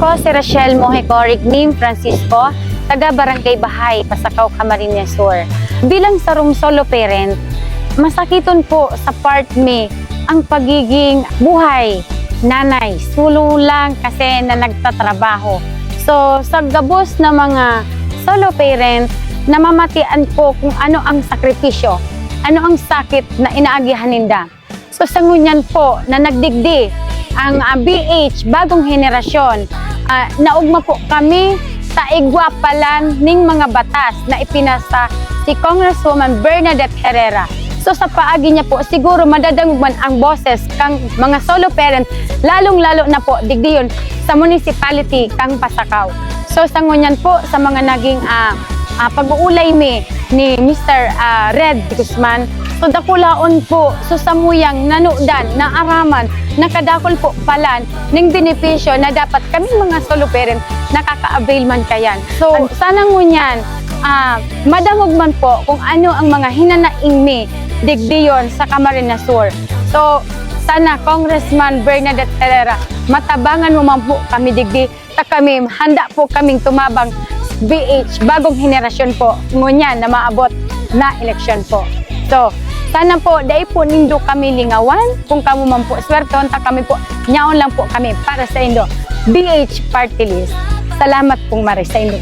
Ako si Rachel Mohecoric Nim Francisco, taga Barangay Bahay, Pasakaw, Camarines Sur. Bilang sarong solo parent, masakiton po sa part me ang pagiging buhay nanay. Sulo lang kasi na nagtatrabaho. So, sa gabos na mga solo parent, namamatian po kung ano ang sakripisyo, ano ang sakit na inaagihan ninda. So, sa ngunyan po na nagdigdi ang ah, BH, bagong henerasyon, ah, naugma po kami sa igwapalan ning mga batas na ipinasa si Congresswoman Bernadette Herrera. So sa paagi niya po, siguro madadangman ang boses kang mga solo parent, lalong-lalo na po digdiyon sa municipality kang Pasakaw. So sa ngunyan po, sa mga naging ah, ah, pag-uulay mi ni Mr. ah, Red Guzman, so dakulaon po, so samuyang nanudan, naaraman, nakadakol po palan ng benepisyo na dapat kaming mga solo parent nakaka-avail man kayan. So sana ngunyan, ah, madamog man po kung ano ang mga hinanaing mi digdiyon sa Camarines Sur. So, sana Congressman Bernadette Herrera, matabangan mo man po kami digdi, ta kami, handa po kaming tumabang BH, bagong henerasyon po, ngunyan na maabot na eleksyon po. So, sana po, dahil po nindo kami lingawan, kung kamo man po, swerton, ta kami po, nyaon lang po kami para sa Indo. BH Party List. Salamat pong mari sa Indo.